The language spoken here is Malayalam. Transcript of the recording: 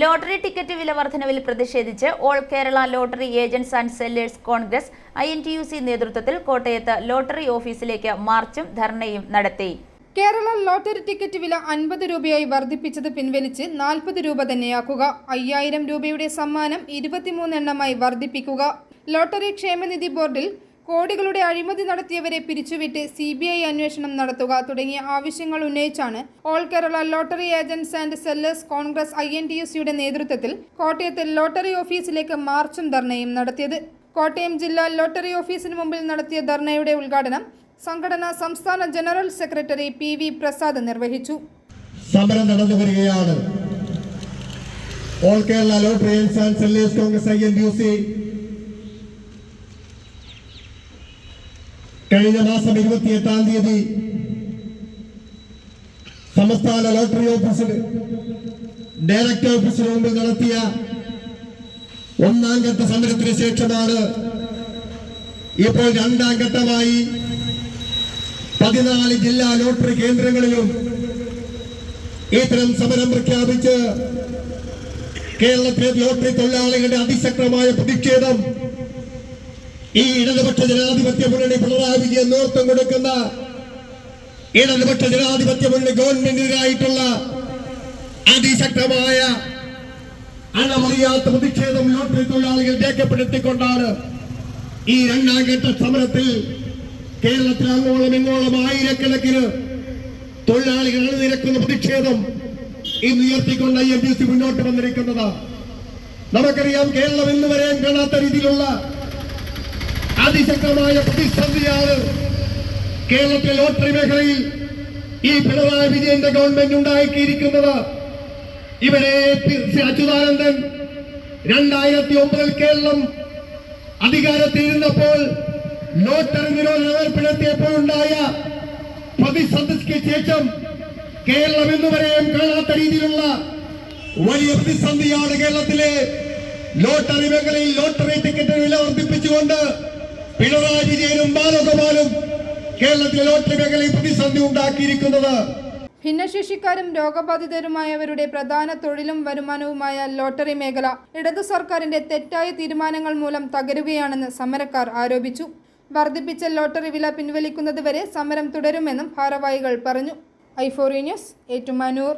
ലോട്ടറി ടിക്കറ്റ് വില വർധനവിൽ പ്രതിഷേധിച്ച് all Kerala lottery agents and sellers congress I N T U C നേതൃത്വത്തിൽ കോട്ടയത്ത് ലോട്ടറി ഓഫീസിലേക്ക് മാർച്ചും ധർണയും നടത്തി. കേരള ലോട്ടറി ടിക്കറ്റ് വില അൻപത് രൂപയായി വർദ്ധിപ്പിച്ചത് പിൻവലിച്ച് നാൽപ്പത് രൂപ തന്നെയാക്കുക. അയ്യായിരം രൂപയുടെ സമ്മാനം ഇരുപത്തിമൂന്ന് എണ്ണമായി വർദ്ധിപ്പിക്കുക. ലോട്ടറി ക്ഷേമനിധി ബോർഡിൽ കോടികളുടെ അഴിമതി നടത്തിയവരെ പിരിച്ചുവിട്ട് സി ബി ഐ അന്വേഷണം നടത്തുക തുടങ്ങിയ ആവശ്യങ്ങൾ ഉന്നയിച്ചാണ് all Kerala lottery agents and sellers congress I N T U സിയുടെ നേതൃത്വത്തിൽ കോട്ടയത്തെ ലോട്ടറി ഓഫീസിലേക്ക് മാർച്ചും ധർണയും നടത്തിയത്. കോട്ടയം ജില്ലാ ലോട്ടറി ഓഫീസിന് മുമ്പിൽ നടത്തിയ ധർണയുടെ ഉദ്ഘാടനം സംഘടന സംസ്ഥാന general secretary P V Prasad നിർവഹിച്ചു. സമരം നടന്നു വരികയാണ്. All Kerala lottery and sellers congress I N C കഴിഞ്ഞ മാസം ഇരുപത്തിയെട്ടാം തീയതി സംസ്ഥാന ലോട്ടറി ഓഫീസിന് ഡയറക്ടർ ഓഫീസിന് മുമ്പിൽ നടത്തിയ ഒന്നാം ഘട്ട സമരത്തിന് ശേഷമാണ് ഇപ്പോൾ രണ്ടാം ഘട്ടമായി പതിനാല് ജില്ലാ ലോട്ടറി കേന്ദ്രങ്ങളിലും ഇത്തരം സമരം പ്രഖ്യാപിച്ച് കേരളത്തിലെ ലോട്ടറി തൊഴിലാളികളുടെ അതിശക്തമായ പ്രതിഷേധം ഈ ഇടതുപക്ഷ ജനാധിപത്യ മുന്നണി പിണറായി വിജയൻ നേതൃത്വം കൊടുക്കുന്ന ഇടതുപക്ഷ ജനാധിപത്യ മുന്നണി ഗവൺമെന്റിനെതിരായിട്ടുള്ള അതിശക്തമായ അണമറിയാത്ത പ്രതിഷേധം ലോട്ടറി തൊഴിലാളികൾ രേഖപ്പെടുത്തിക്കൊണ്ടാണ് ഈ രണ്ടാം ഘട്ട സമരത്തിൽ കേരളത്തിൽ അങ്ങോളം ഇങ്ങോളം ആയിരക്കണക്കിന് തൊഴിലാളികൾ അണിനിരക്കുന്ന പ്രതിഷേധം ഇന്ന് ഉയർത്തിക്കൊണ്ട് ഐ എം പി സി മുന്നോട്ട് വന്നിരിക്കുന്നത് നമുക്കറിയാം കേരളം ഇന്ന് വരെയും കാണാത്ത രീതിയിലുള്ള അതിശക്തമായ പ്രതിസന്ധിയാണ് കേരളത്തിലെ ലോട്ടറി മേഖലയിൽ ഈ പിണറായി വിജയന്റെ ഗവൺമെന്റ് ഉണ്ടാക്കിയിരിക്കുന്നത്. ഇവിടെ അച്യുതാനന്ദൻ രണ്ടായിരത്തി ഒമ്പതിൽ കേരളം അധികാരത്തിലിരുന്നപ്പോൾ ലോട്ടറി ഏർപ്പെടുത്തിയപ്പോൾ ഏർപ്പെടുത്തിയപ്പോഴുണ്ടായ പ്രതിസന്ധിക്ക് ശേഷം കേരളം ഇന്നുവരെയും കാണാത്ത രീതിയിലുള്ള വലിയ പ്രതിസന്ധിയാണ് കേരളത്തിലെ ലോട്ടറി മേഖലയിൽ ലോട്ടറി ടിക്കറ്റ് വില വർദ്ധിപ്പിച്ചുകൊണ്ട് പിണറായി വിജയനും ബാലഗോപാലും കേരളത്തിലെ ലോട്ടറി മേഖലയിൽ പ്രതിസന്ധി ഉണ്ടാക്കിയിരിക്കുന്നത്. ഭിന്നശേഷിക്കാരും രോഗബാധിതരുമായവരുടെ പ്രധാന തൊഴിലും വരുമാനവുമായ ലോട്ടറി മേഖല ഇടതു സർക്കാരിന്റെ തെറ്റായ തീരുമാനങ്ങൾ മൂലം തകരുകയാണെന്ന് സമരക്കാർ ആരോപിച്ചു. വർദ്ധിപ്പിച്ച ലോട്ടറി വില പിൻവലിക്കുന്നതുവരെ സമരം തുടരുമെന്നും ഭാരവാഹികൾ പറഞ്ഞു. ഐഫോറി ന്യൂസ് ഏറ്റുമാനൂർ.